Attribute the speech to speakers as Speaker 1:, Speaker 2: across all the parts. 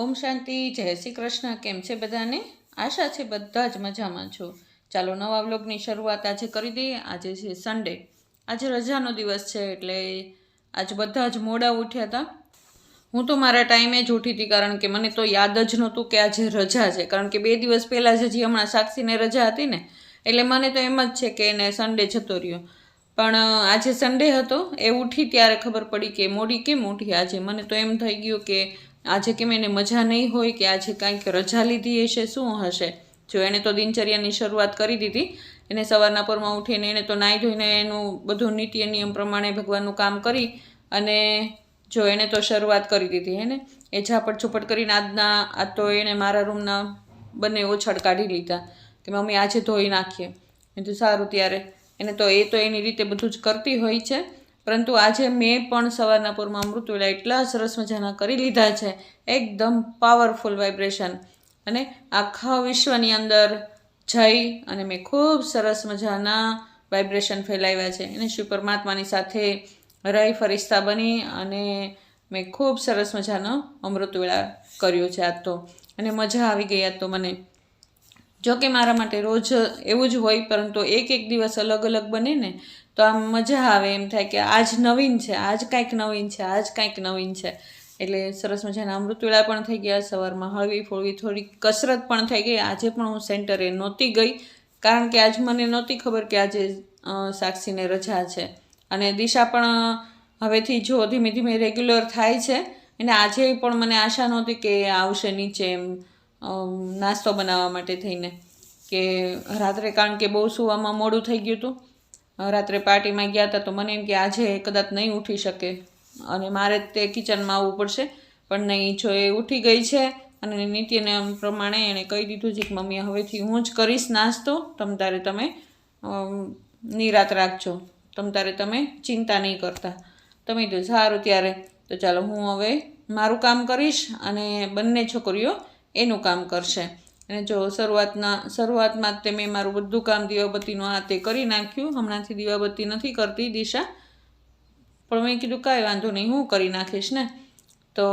Speaker 1: ઓમ શાંતિ, જય શ્રી કૃષ્ણ, કેમ છે બધાને? આશા છે બધા જ મજામાં છો. ચાલો નવા વ્લોગની શરૂઆત આજે કરી દઈએ. આજે છે સન્ડે આજે રજાનો દિવસ છે એટલે આજે બધા જ મોડા ઉઠ્યા હતા હું તો મારા ટાઈમે જ ઉઠી હતી કારણ કે મને તો યાદ જ નહોતું કે આજે રજા છે. કારણ કે બે દિવસ પહેલાં જ હજી હમણાં સાક્ષીને રજા હતી ને, એટલે મને તો એમ જ છે કે એને સન્ડે જતો રહ્યો. પણ આજે સન્ડે હતો. એ ઉઠી ત્યારે ખબર પડી કે મોડી કેમ ઉઠી? આજે મને તો એમ થઈ ગયું કે આજે કેમ એને મજા નહીં હોય કે આજે કાંઈક રજા લીધી હશે, શું હશે? જો એણે તો દિનચર્યાની શરૂઆત કરી દીધી, એને સવારના પરમાં ઉઠીને એણે તો નાહી ધોઈને એનું બધું નીતિ નિયમ પ્રમાણે ભગવાનનું કામ કરી અને જો એણે તો શરૂઆત કરી દીધી, હે ને? એ ઝાપટ ઝુપટ કરીને આજના, આ તો એણે મારા રૂમના બંને ઓછાડ કાઢી લીધા કે મમ્મી આજે ધોઈ નાખીએ. મેં તો સારું, ત્યારે. એને તો એ તો એની રીતે બધું જ કરતી હોય છે. પરંતુ આજે મેં પણ સવારના પૂરમાં અમૃતવેલા એટલા સરસ મજાના કરી લીધા છે. એકદમ પાવરફુલ વાઇબ્રેશન અને આખા વિશ્વની અંદર જઈ અને મેં ખૂબ સરસ મજાના વાઇબ્રેશન ફેલાવ્યા છે. અને શિવ પરમાત્માની સાથે રહી ફરિશ્તા બની અને મેં ખૂબ સરસ મજાનો અમૃતવેળા કર્યો છે આજ તો. અને મજા આવી ગઈ આજ તો મને. જો કે મારા માટે રોજ એવું જ હોય, પરંતુ એક એક દિવસ અલગ અલગ બને ને તો આમ મજા આવે એમ થાય કે આજ નવીન છે, આજ કાંઈક નવીન છે, આજ કાંઈક નવીન છે. એટલે સરસ મજાના અમૃતવેળા પણ થઈ ગયા, સવારમાં હળવી ફોળવી થોડી કસરત પણ થઈ ગઈ. આજે પણ હું સેન્ટરે નહોતી ગઈ, કારણ કે આજ મને નહોતી ખબર કે આજે સાક્ષીને રજા છે. અને દિશા પણ હવેથી જો ધીમે ધીમે રેગ્યુલર થાય છે, અને આજે પણ મને આશા નહોતી કે આવશે નીચે એમ નાસ્તો બનાવવા માટે થઈને. કે રાત્રે કારણ કે બહુ સુવામાં મોડું થઈ ગયું હતું રાત્રે પાર્ટીમાં ગયા હતા તો મને એમ કે આજે કદાચ નહીં ઉઠી શકે. અને મારે તે કિચનમાં આવવું પડશે. પણ નહીં, જો એ ઉઠી ગઈ છે અને નીતિને પ્રમાણે એણે કહી દીધું છે કે, મમ્મી, હવેથી હું જ કરીશ નાસ્તો. તમ તારે તમે નિરાત રાખજો. તમ તારે તમે ચિંતા નહીં કરતા. તમે તો સારું ત્યારે. તો ચાલો હું હવે મારું કામ કરીશ અને બંને છોકરીઓ એનું કામ કરશે. અને જો શરૂઆતના, શરૂઆતમાં તે મેં મારું બધું કામ દીવાબત્તીનું આ તે કરી નાખ્યું. હમણાંથી દીવાબત્તી નથી કરતી દિશા. પણ મેં કીધું, કાંઈ વાંધો નહીં, હું કરી નાખીશ ને. તો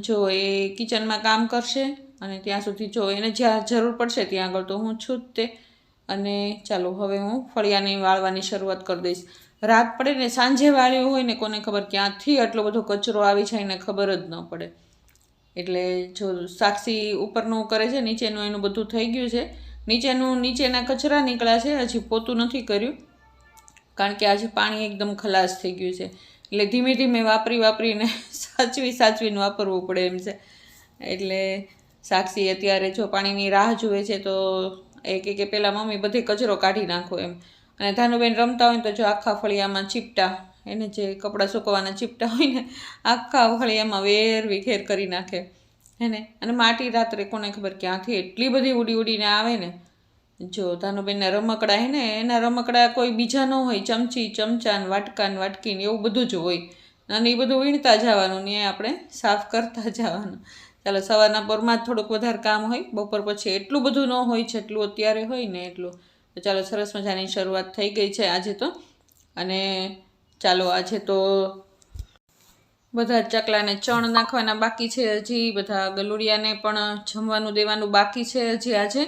Speaker 1: જો એ કિચનમાં કામ કરશે અને ત્યાં સુધી જો એને જ્યાં જરૂર પડશે ત્યાં આગળ તો હું છું જ તે. અને ચાલો, હવે હું ફળિયાને વાળવાની શરૂઆત કરી દઈશ. રાત પડે ને સાંજે વાળ્યું હોય ને કોને ખબર ક્યાંથી આટલો બધો કચરો આવી જાય ને ખબર જ ન પડે. એટલે જો સાક્ષી ઉપરનું કરે છે, નીચેનું એનું બધું થઈ ગયું છે. નીચેનું, નીચેના કચરા નીકળ્યા છે, હજી પોતું નથી કર્યું. કારણ કે આજે પાણી એકદમ ખલાસ થઈ ગયું છે. એટલે ધીમે ધીમે વાપરી વાપરીને સાચવી સાચવીને વાપરવું પડે એમ છે. એટલે સાક્ષી અત્યારે જો પાણીની રાહ જુએ છે, તો એ કે કે પહેલાં મમ્મી બધે કચરો કાઢી નાખો એમ. અને ધાનુબેન રમતા હોય તો જો આખા ફળિયામાં ચીપટા એને જે કપડાં સુકવવાના ચીપટા હોય ને, આખા અવળિયામાં વેર વિખેર કરી નાખે. હેને અને માટી રાત્રે કોને ખબર ક્યાંથી એટલી બધી ઉડી ઉડીને આવે ને? જો ધાનુબેનના રમકડા હે ને, એના રમકડા કોઈ બીજા ન હોય, ચમચી ચમચા ને વાટકીને એવું બધું જ હોય. અને એ બધું વીણતા જવાનું ને આપણે સાફ કરતા જવાનું. ચાલો, સવારના પરમાં જ થોડુંક વધારે કામ હોય, બપોર પછી એટલું બધું ન હોય જેટલું અત્યારે હોય ને એટલું. તો ચાલો, સરસ મજાની શરૂઆત થઈ ગઈ છે આજે તો. અને ચાલો, આજે તો બધા ચકલાને ચણ નાખવાના બાકી છે. હજી બધા ગલુડિયાને પણ જમવાનું દેવાનું બાકી છે હજી આજે.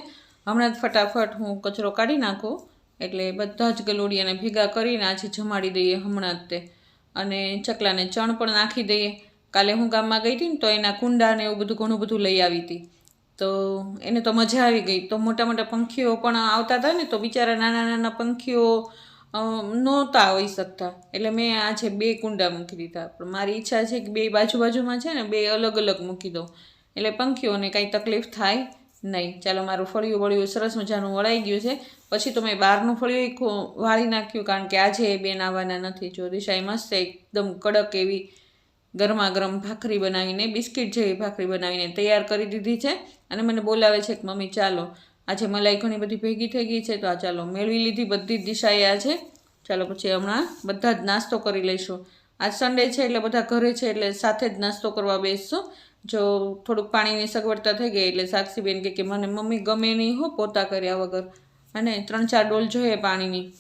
Speaker 1: હમણાં જ ફટાફટ હું કચરો કાઢી નાખું. એટલે બધા જ ગલુડિયાને ભેગા કરીને આજે જમાડી દઈએ હમણાં જ તે. અને ચકલાને ચણ પણ નાખી દઈએ. કાલે હું ગામમાં ગઈ હતી ને તો એના કુંડાને એવું બધું ઘણું બધું લઈ આવી હતી. તો એને તો મજા આવી ગઈ. તો મોટા મોટા પંખીઓ પણ આવતા હતા ને, તો બિચારા નાના નાના પંખીઓ નહોતા હોઈ શકતા એટલે મેં આજે બે કુંડા મૂકી દીધા. પણ મારી ઈચ્છા છે કે બે બાજુ બાજુમાં છે ને બે અલગ અલગ મૂકી દઉં. એટલે પંખીઓને કાંઈ તકલીફ થાય નહીં. ચાલો, મારું ફળિયું વળિયું, સરસ મજાનું વળાઈ ગયું છે. પછી તો મેં બહારનું ફળિયું વાળી નાખ્યું, કારણ કે આજે એ બેન આવવાના નથી. જો દિશાએ મસ્ત એકદમ કડક એવી ગરમા ગરમ ભાખરી બનાવીને, બિસ્કિટ જેવી ભાખરી બનાવીને તૈયાર કરી દીધી છે. અને મને બોલાવે છે કે, મમ્મી, ચાલો. આજે મલાઈ ઘણી બધી ભેગી થઈ ગઈ છે, તો આ ચાલો મેળવી લીધી બધી દિશાએ આજે ચાલો પછી હમણાં બધા જ નાસ્તો કરી લઈશું. આજ સન્ડે છે એટલે બધા ઘરે છે એટલે સાથે જ નાસ્તો કરવા બેસશું. જો થોડુંક પાણીની સગવડતા થઈ ગઈ એટલે સાક્ષીબેન કે મને મમ્મી ગમે નહીં હો, પોતા કર્યા વગર. અને ત્રણ ચાર ડોલ જોઈએ પાણીની.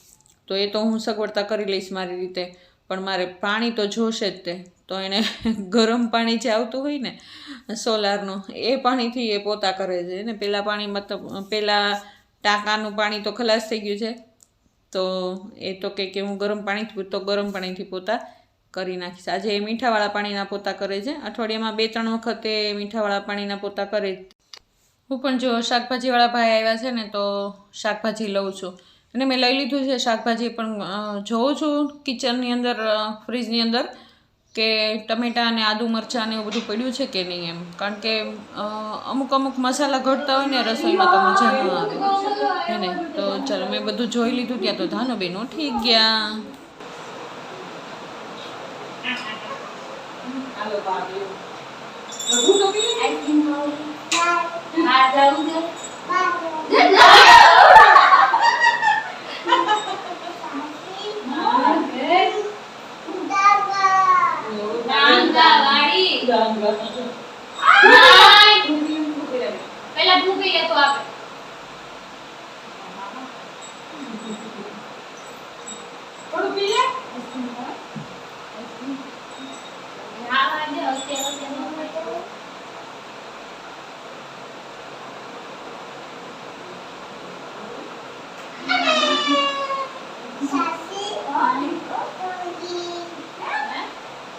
Speaker 1: તો એ તો હું સગવડતા કરી લઈશ મારી રીતે. પણ મારે પાણી તો જોશે જ તે. તો એણે ગરમ પાણી જે આવતું હોય ને, સોલારનું, એ પાણીથી એ પોતા કરે છે. ને પહેલાં પાણી મતલબ પહેલાં ટાંકાનું પાણી તો ખલાસ થઈ ગયું છે. તો એ તો કે કે હું ગરમ પાણીથી, તો ગરમ પાણીથી પોતા કરી નાખીશ. આજે એ મીઠાવાળા પાણીના પોતા કરે છે. અઠવાડિયામાં બે ત્રણ વખતે મીઠાવાળા પાણીના પોતા કરે. હું પણ જો શાકભાજીવાળા ભાઈ આવ્યા છે ને, તો શાકભાજી લઉં છું. અને મેં લઈ લીધું છે શાકભાજી, પણ જોઉં છું કિચનની અંદર ફ્રીજની અંદર. કે ટમેટાં અને આદુ મરચાં ને એવું બધું પડ્યું છે કે નહીં એમ? કારણ કે અમુક અમુક મસાલા ઘટતા હોય ને રસોઈમાં તો મજા ન આવે. હે ને? તો ચાલો મેં બધું જોઈ લીધું ત્યાં તો ધાનો બેનો ઠીક ગયા.
Speaker 2: પેલા ડૂબી લેતો આપણે આવા દે અત્યારે અત્યારે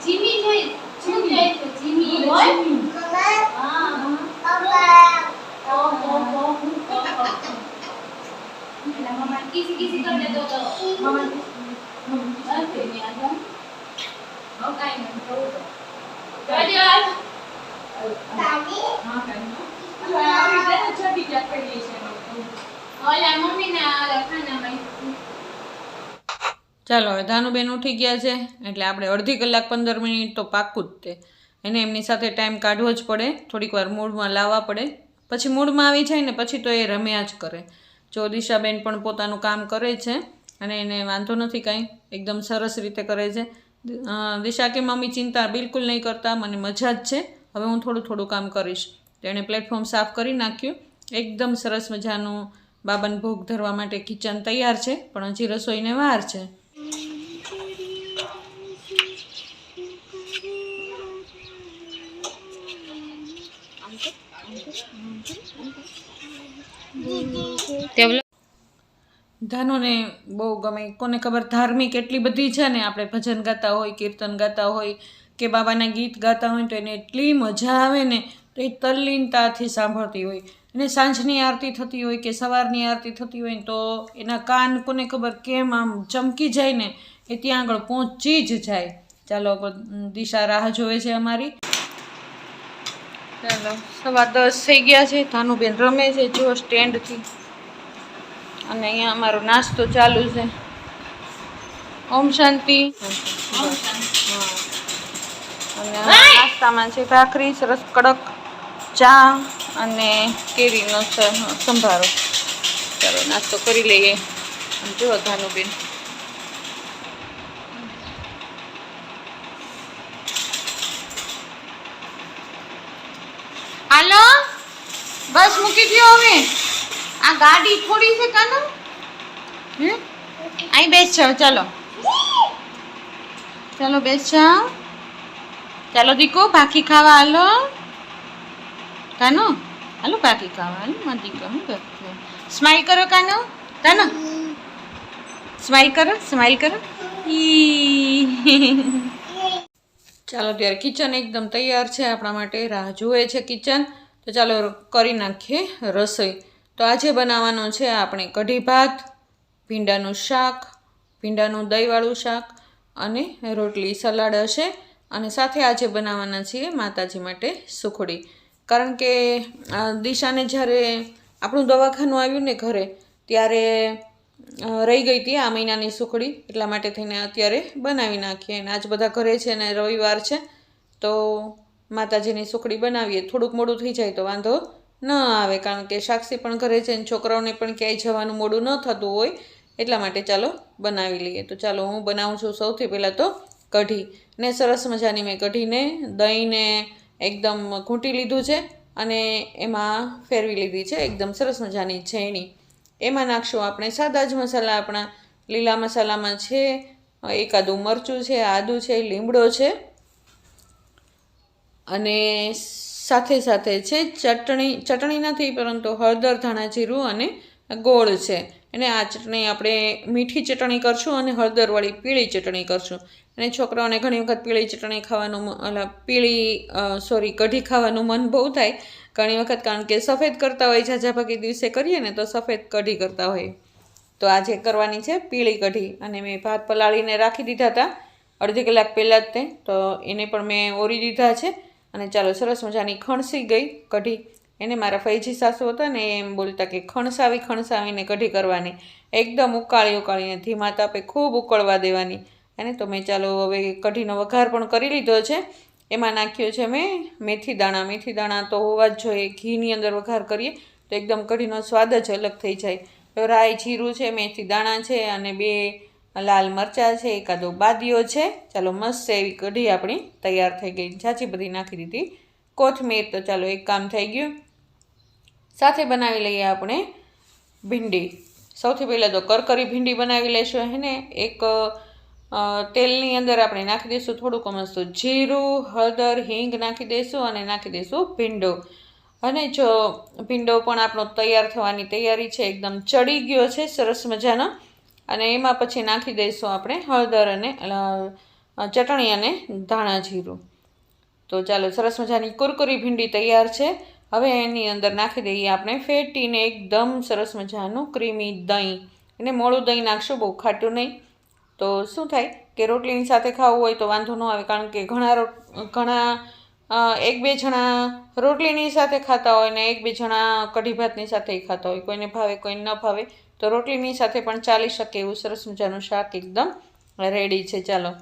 Speaker 2: જીમી જોઈ શું જોઈ છે જીમી હોય હા ઓહો હો પેલા મમ્મા કિસી કિસી કરી દેતો તો મમ્મા અરે મેં આ હો કાઈ નહીં જોઉં તો અરે ઓલા મમ્મી ના ઓલા ખાનામાં
Speaker 1: ચાલો, હવે ધાનુબેન ઉઠી ગયા છે. એટલે આપણે અડધી કલાક પંદર મિનિટ તો પાક્કું જ તે. એને એમની સાથે ટાઈમ કાઢવો જ પડે. થોડીક વાર મૂડમાં લાવવા પડે. પછી મૂડમાં આવી જાય ને પછી તો એ રમ્યા જ કરે. જો દિશાબેન પણ પોતાનું કામ કરે છે અને એને વાંધો નથી કાંઈ. એકદમ સરસ રીતે કરે છે. દિશા કે મમ્મી ચિંતા બિલકુલ નહીં કરતા. મને મજા જ છે. હવે હું થોડું થોડું કામ કરીશ. તેણે પ્લેટફોર્મ સાફ કરી નાખ્યું. એકદમ સરસ મજાનું બાબાને ભોગ ધરવા માટે કિચન તૈયાર છે. પણ હજી રસોઈને વાર છે. ધાનુને બહુ ગમે. કોને ખબર ધાર્મિક એટલી બધી છે ને, આપણે ભજન ગાતા હોય, કીર્તન ગાતા હોય, કે બાબાના ગીત ગાતા હોય, તો એને એટલી મજા આવે ને, તો એ તલ્લીનતાથી સાંભળતી હોય. અને સાંજની આરતી થતી હોય કે સવારની આરતી થતી હોય તો એના કાન કોને ખબર કેમ આમ ચમકી જાય ને, એ ત્યાં આગળ પહોંચી જ જાય. ચાલો દિશા રાહ જોવે છે અમારી. ચાલો સવા દસ થઈ ગયા છે. ધાનુબેન રમે છે જો સ્ટેન્ડથી. અને અહીંયા અમારો નાસ્તો ચાલુ છે. ઓમ શાંતિ. અને નાસ્તામાં છે ભાખરી સરસ કડક ચા અને કેરીનો સંભારો. ચાલો નાસ્તો કરી લઈએ. જો જુઓ ધાનુબેન હાલો બસ મૂકી દો હવે આ ગાડી થોડી છે કાનો? હમ? અહીં બેસ જાઓ ચાલો. ચાલો, બેસ જાઓ ચાલો, દીકો, ભાખી ખાવા હાલો. કાનો? હાલો, ભાખી ખાવા હાલો. મારા દીકો હું કરતો સ્માઈલ કરો કાનો. કાનો? સ્માઈલ કરો સ્માઈલ કરો. ચાલો ત્યારે કિચન એકદમ તૈયાર છે. આપણા માટે રાહ જુએ છે કિચન તો ચાલો, કરી નાખીએ રસોઈ. તો આજે બનાવવાનો છે આપણે કઢી ભાત, ભીંડાનું શાક, ભીંડાનું દહીંવાળું શાક અને રોટલી. સલાડ હશે અને સાથે આજે બનાવવાના છીએ માતાજી માટે સુખડી. કારણ કે દિશાને જ્યારે આપણું દવાખાનું આવ્યું ને ઘરે, ત્યારે રહી ગઈ હતી આ મહિનાની સુખડી. એટલા માટે થઈને અત્યારે બનાવી નાખીએ. અને આજ બધા ઘરે છે ને રવિવાર છે, તો માતાજીની સુખડી બનાવીએ. થોડુંક મોડું થઈ જાય તો વાંધો ન આવે, કારણ કે સાક્ષી પણ ઘરે છે ને છોકરાઓને પણ ક્યાંય જવાનું મોડું ન થતું હોય, એટલા માટે ચાલો બનાવી લઈએ. તો ચાલો હું બનાવું છું સૌથી પહેલાં તો કઢી. ને સરસ મજાની મેં કઢીને દહીંને એકદમ ઘૂંટી લીધું છે અને એમાં ફેરવી લીધી છે એકદમ સરસ મજાની છેણી. એમાં નાખશું આપણે સાદા જ મસાલા, આપણા લીલા મસાલામાં છે, એકાદું મરચું છે, આદું છે, લીમડો છે અને સાથે સાથે છે, ચટણી ચટણી નથી પરંતુ હળદર, ધાણા જીરું અને ગોળ છે. અને આ ચટણી આપણે મીઠી ચટણી કરશું અને હળદરવાળી પીળી ચટણી કરશું. અને છોકરાઓને ઘણી વખત પીળી ચટણી ખાવાનું એટલે પીળી સોરી, કઢી ખાવાનું મન બહુ થાય. ઘણી વખત કારણ કે સફેદ કરતા હોય, ઝાઝાભાગી દિવસે કરીએ ને તો સફેદ કઢી કરતા હોય. તો આજે કરવાની છે, પીળી કઢી. અને મેં ભાત પલાળીને રાખી દીધા હતા. અડધી કલાક પહેલાં જ તે. તો એને પણ મેં ઓરી દીધા છે. અને ચાલો સરસ મજાની ખણસી ગઈ કઢી. એને મારા ફૈજી સાસુ હતા ને એમ બોલતા કે ખણસાવી, ખણસાવીને કઢી કરવાની. એકદમ ઉકાળી ઉકાળીને ધીમા તાપે ખૂબ ઉકળવા દેવાની. અને તો મેં ચાલો હવે કઢીનો વઘાર પણ કરી લીધો છે. એમાં નાખ્યો છે મેં મેથી દાણા. મેથી દાણા તો હોવા જ જોઈએ. ઘીની અંદર વઘાર કરીએ તો એકદમ કઢીનો સ્વાદ જ અલગ થઈ જાય. તો રાઈ જીરું છે, મેથી દાણા છે અને બે લાલ મરચાં છે એકાદો બાદીઓ છે. ચાલો મસ્ત એવી કઢી આપણી તૈયાર થઈ ગઈ. ઝાંચી બધી નાખી દીધી. કોથમીર તો ચાલો એક કામ થઈ ગયું. સાથે બનાવી લઈએ આપણે ભીંડી. સૌથી પહેલાં તો કરકરી ભીંડી બનાવી લઈશું હેને, એક તેલની અંદર આપણે નાખી દઈશું થોડુંક મસ્તું જીરું, હળદર, હિંગ નાખી દઈશું અને નાખી દઈશું ભીંડો. અને જો ભીંડો પણ આપણો તૈયાર થવાની તૈયારી છે, એકદમ ચડી ગયો છે, સરસ મજાનો. અને એમાં પછી નાખી દઈશું આપણે હળદર અને ચટણી અને ધાણા જીરું. તો ચાલો, સરસ મજાની કુરકુરી ભીંડી તૈયાર છે. હવે એની અંદર નાખી દઈએ આપણે ફેટીને એકદમ સરસ મજાનું ક્રીમી દહીં. એને મોડું દહીં નાખશું, બહુ ખાટું નહીં. તો શું થાય કે રોટલીની સાથે ખાવું હોય તો વાંધો ન આવે, કારણ કે ઘણા રોટ, ઘણા એક બે જણા રોટલીની સાથે ખાતા હોય ને એક બે જણા કઢી ભાતની સાથે ખાતા હોય. કોઈને ભાવે, કોઈને ન ભાવે. તો રોટલીની સાથે પણ ચાલી શકે એવું સરસ મજાનું શાક એકદમ રેડી છે. ચાલો.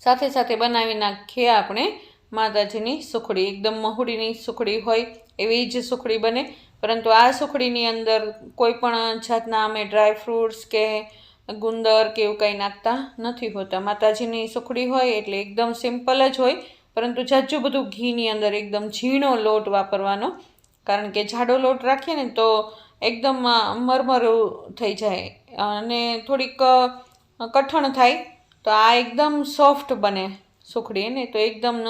Speaker 1: સાથે સાથે બનાવી નાખીએ આપણે માતાજીની સુખડી. એકદમ મહુડીની સુખડી હોય એવી જ સુખડી બને. પરંતુ આ સુખડીની અંદર કોઈ પણ જાતના અમે ડ્રાય ફ્રૂટ્સ કે ગુંદર કે એવું કંઈ નાખતા નથી હોતા. માતાજીની સુખડી હોય એટલે એકદમ સિમ્પલ જ હોય. પરંતુ જાજુ બધું ઘીની અંદર એકદમ ઝીણો લોટ વાપરવાનો. કારણ કે જાડો લોટ રાખીએ ને તો એકદમ મરમરું થઈ જાય. અને થોડીક કઠણ થાય, તો આ એકદમ સોફ્ટ બને સુખડી ને તો એકદમ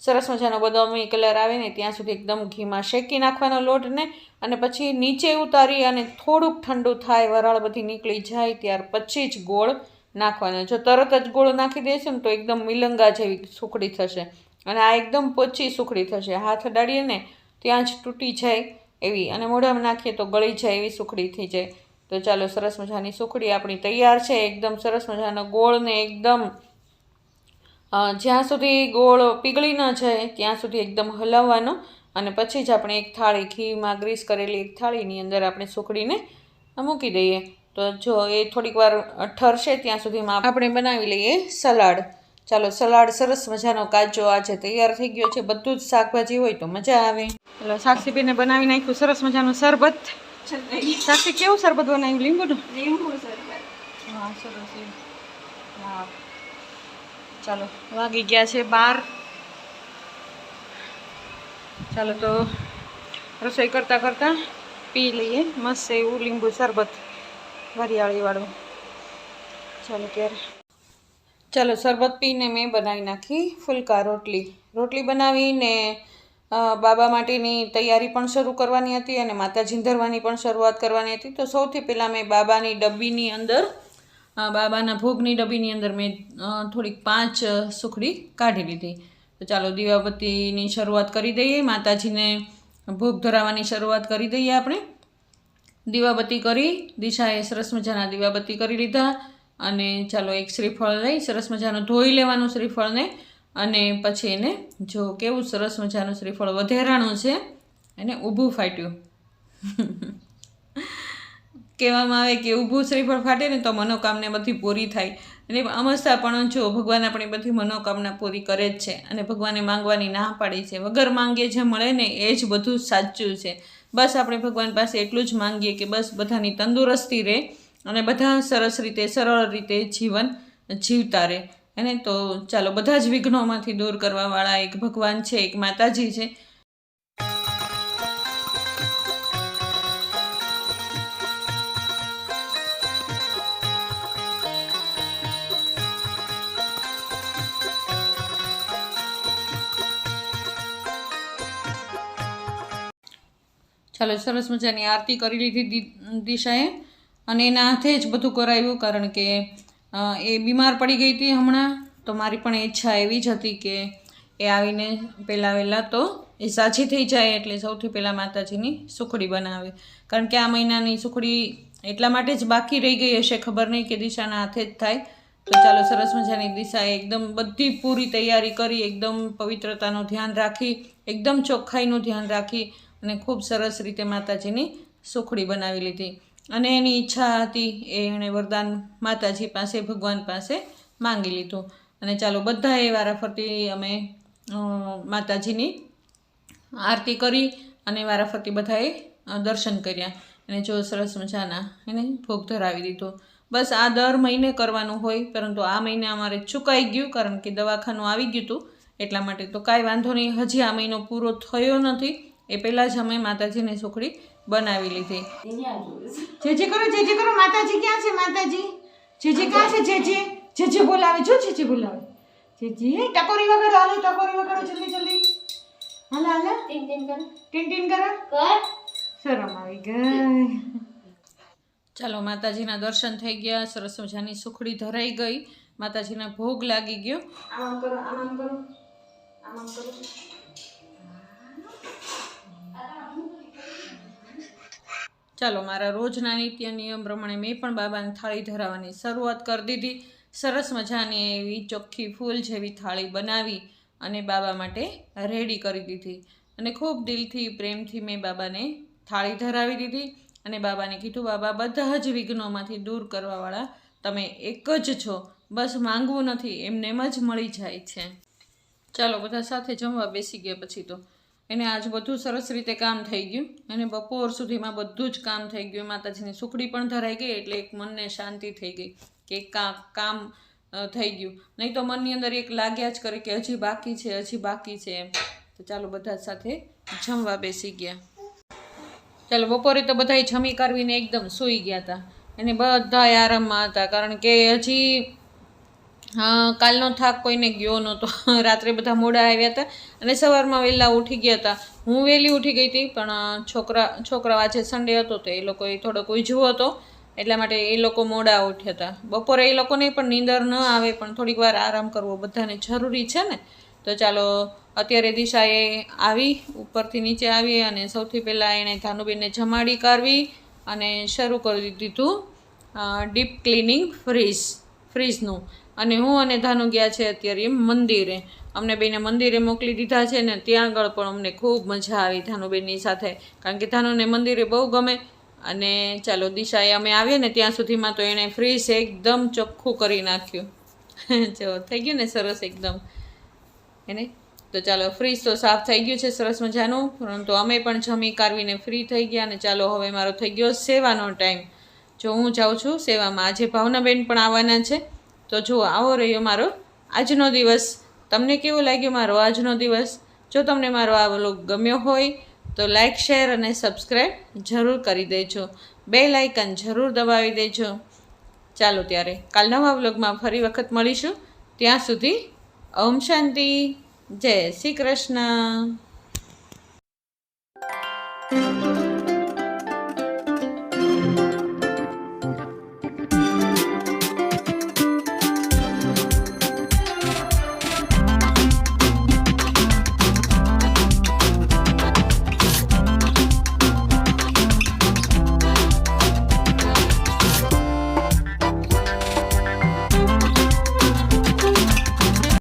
Speaker 1: સરસ મજાનો બદામી કલર આવે ને, ત્યાં સુધી એકદમ ઘીમાં શેકી નાખવાનો લોટને અને પછી નીચે ઉતારી અને થોડુંક ઠંડુ થાય, વરાળ બધી નીકળી જાય, ત્યાર પછી જ ગોળ નાખવાનો. જો તરત જ ગોળ નાખી દઈશું ને, તો એકદમ મિલંગા જેવી સુખડી થશે. અને આ એકદમ પોચી સુખડી થશે. હાથ અડાડીએ ને, ત્યાં જ તૂટી જાય. એવી અને મોઢામાં નાખીએ તો ગળી જાય એવી સુખડી થઈ જાય. તો ચાલો સરસ મજાની સુખડી આપણી તૈયાર છે. એકદમ સરસ મજાનો ગોળને એકદમ જ્યાં સુધી ગોળ પીગળી ન જાય ત્યાં સુધી એકદમ હલાવવાનો અને પછી જ આપણે એક થાળી ઘીમાં ગ્રીસ કરેલી એક થાળીની અંદર આપણે સુખડીને મૂકી દઈએ. તો જો એ થોડીક વાર ઠરશે ત્યાં સુધીમાં આપણે બનાવી લઈએ સલાડ. ચાલો સલાડ સરસ મજાનો કાચો આજે તૈયાર થઈ ગયો છે. બધું જ શાકભાજી હોય તો મજા આવે. એટલે સાક્ષીબેને બનાવી નાખ્યું સરસ મજાનું શરબત. સાક્ષી કેવું શરબત બનાવ્યું? લીંબુનું?
Speaker 2: લીંબુ નું
Speaker 1: હા સરસ હા. ચાલો વાગી ગયા છે બાર. ચાલો તો રસોઈ કરતાં કરતાં પી લઈએ. મસ્ત એવું લીંબુ શરબત. વરિયાળીવાળું. ચાલો ત્યારે ચાલો શરબત પીને મેં બનાવી નાખી ફુલકા રોટલી. રોટલી બનાવીને બાબા માટેની તૈયારી પણ શરૂ કરવાની હતી અને માતાજી ધરવાની પણ શરૂઆત કરવાની હતી. તો સૌથી પહેલાં મેં બાબાની ડબ્બીની અંદર બાબાના ભોગની ડબ્બીની અંદર મેં થોડીક પાંચ સુખડી કાઢી લીધી. તો ચાલો દીવાબત્તીની શરૂઆત કરી દઈએ. માતાજીને ભોગ ધરાવવાની શરૂઆત કરી દઈએ આપણે. દીવાબત્તી કરી, દિશાએ સરસ મજાના દીવાબત્તી કરી લીધા. અને ચાલો એક શ્રીફળ લઈ, સરસ મજાનું ધોઈ લેવાનું શ્રીફળને અને પછી એને જો કેવું સરસ મજાનું શ્રીફળ વધેરાણું છે, એને ઊભું ફાટ્યું. કહેવામાં આવે કે ઊભું શ્રીફળ ફાટે ને તો મનોકામના બધી પૂરી થાય. અને અમસ્તા પણ જો ભગવાન આપણી બધી મનોકામના પૂરી કરે જ છે અને ભગવાને માંગવાની ના પાડી છે. વગર માંગીએ જે મળે ને એ જ બધું સાચું છે. બસ આપણે ભગવાન પાસે એટલું જ માંગીએ કે બસ બધાની તંદુરસ્તી રહે. અને બધા સરસ રીતે, સરળ રીતે જીવન જીવતા રહે અને તો ચાલો, બધા જ વિઘ્નોમાંથી દૂર કરવાવાળા એક ભગવાન છે, એક માતાજી છે. ચાલો, સરસ મજાની આરતી કરી લીધી દિશાએ. અને એના હાથે જ બધું કરાવ્યું કારણ કે એ બીમાર પડી ગઈ હતી હમણાં. તો મારી પણ ઈચ્છા એવી જ હતી કે એ આવીને પહેલાં વહેલાં તો એ સાજી થઈ જાય એટલે સૌથી પહેલાં માતાજીની સુખડી બનાવે. કારણ કે આ મહિનાની સુખડી એટલા માટે જ બાકી રહી ગઈ હશે, ખબર નહીં કે દિશાના હાથે જ થાય. તો ચાલો, સરસ મજાની દિશાએ એકદમ બધી પૂરી તૈયારી કરી, એકદમ પવિત્રતાનું ધ્યાન રાખી, એકદમ ચોખ્ખાઈનું ધ્યાન રાખી અને ખૂબ સરસ રીતે માતાજીની સુખડી બનાવી લીધી. અને એની ઈચ્છા હતી, એ એણે વરદાન માતાજી પાસે, ભગવાન પાસે માંગી લીધું. અને ચાલો બધાએ વારાફરતી અમે માતાજીની આરતી કરી અને વારાફરતી બધાએ દર્શન કર્યા. અને જો સરસ મજાના, એને ભોગ ધરાવી દીધો. બસ આ દર મહિને કરવાનું હોય, પરંતુ આ મહિને અમારે ચૂકાઈ ગયું, કારણ કે દવાખાનું આવી ગયું હતું. એટલા માટે તો કાંઈ વાંધો નહીં. હજી આ મહિનો પૂરો થયો નથી. એ પહેલાં જ અમે માતાજીની સુખડી બનાવી લીધી. જે જે કરો જે જે કરો માતાજી ક્યાં છે માતાજી? જે જે ક્યાં છે જે જે જે જે બોલાવે જો જે જે બોલાવે. જે જે ટકોરી વગર હાલો ટકોરી વગર જલ્દી જલ્દી. હાલો હાલો.
Speaker 2: ટીન ટીન કર.
Speaker 1: ટીન ટીન કરો.
Speaker 2: કર.
Speaker 1: શરમ આવી ગઈ. ચાલો માતાજીના દર્શન થઈ ગયા. સરસ મજાની સુખડી ધરાઈ ગઈ. માતાજીના ભોગ લાગી ગયો. આમ કરો આમ કરો આમ કરો. ચાલો, મારા રોજના નિત્ય નિયમ પ્રમાણે મેં પણ બાબાને થાળી ધરાવવાની શરૂઆત કરી દીધી. સરસ મજાની એવી ચોખ્ખી ફૂલ જેવી થાળી બનાવી અને બાબા માટે રેડી કરી દીધી. અને ખૂબ દિલથી, પ્રેમથી મેં બાબાને થાળી ધરાવી દીધી અને બાબાને કીધું, બાબા, બધા જ વિઘ્નોમાંથી દૂર કરવાવાળા તમે એક જ છો. બસ માંગવું નથી, એમને એમ જ મળી જાય છે. ચાલો, બધા સાથે જમવા બેસી ગયા પછી તો એને આજ બધું સરસ રીતે કામ થઈ ગયું. અને બપોર સુધીમાં બધું જ કામ થઈ ગયું. માતાજીની સુખડી પણ ધરાઈ ગઈ એટલે એક મનને શાંતિ થઈ ગઈ કે કામ થઈ ગયું. નહીં તો મનની અંદર એક લાગ્યા જ કરે કે હજી બાકી છે, હજી બાકી છે એમ. તો ચાલો બધા સાથે જમવા બેસી ગયા. ચાલો બપોરે તો બધાય જમી કરવીને એકદમ સૂઈ ગયા હતા. અને બધાય આરામમાં હતા. કારણ કે હજી હા, કાલનો થાક કોઈને ગયો નહોતો. રાત્રે બધા મોડા આવ્યા હતા અને સવારમાં વહેલા ઉઠી ગયા હતા. હું વહેલી ઉઠી ગઈ હતી, પણ છોકરા, છોકરાઓ આજે સન્ડે હતો તો એ લોકોએ થોડોક ઉજવો હતો. એટલા માટે એ લોકો મોડા ઉઠ્યા હતા. બપોરે એ લોકોને પણ નીંદર ન આવે, પણ થોડીક વાર આરામ કરવો બધાને જરૂરી છે ને? તો ચાલો, અત્યારે દિશાએ આવી, ઉપરથી નીચે આવી અને સૌથી પહેલાં એણે ધાનુબેનને જમાડી કાઢવી અને શરૂ કરી દીધું ડીપ ક્લિનિંગ ફ્રીઝ ફ્રીજનું અને હું અને ધાનુ ગયા છે અત્યારે મંદિરે. અમને બેને મંદિરે મોકલી દીધા છે ને ત્યાં આગળ પણ અમને ખૂબ મજા આવી ધાનુબેનની સાથે. કારણ કે ધાનુને મંદિરે બહુ ગમે. અને ચાલો દિશાએ અમે આવીએ ને ત્યાં સુધીમાં તો એણે ફ્રીજ એકદમ ચોખ્ખું કરી નાખ્યું. જો, થઈ ગયું ને સરસ એકદમ. એને તો ચાલો ફ્રીજ તો સાફ થઈ ગયું છે સરસ મજાનું. પરંતુ અમે પણ જમી કારવીને ફ્રી થઈ ગયા અને ચાલો હવે મારો થઈ ગયો સેવાનો ટાઈમ જો હું જાઉં છું સેવામાં. આજે ભાવનાબેન પણ આવવાના છે. તો જુઓ, આવો રહ્યો મારો આજનો દિવસ. તમને કેવું લાગ્યું મારો આજનો દિવસ? જો તમને મારો આ વ્લોગ ગમ્યો હોય, તો લાઈક, શેર અને સબસ્ક્રાઈબ જરૂર કરી દેજો. બે લાઇકન જરૂર દબાવી દેજો. ચાલો ત્યારે કાલ નવા વ્લોગમાં ફરી વખત મળીશું. ત્યાં સુધી ઓમ શાંતિ. જય શ્રી કૃષ્ણ.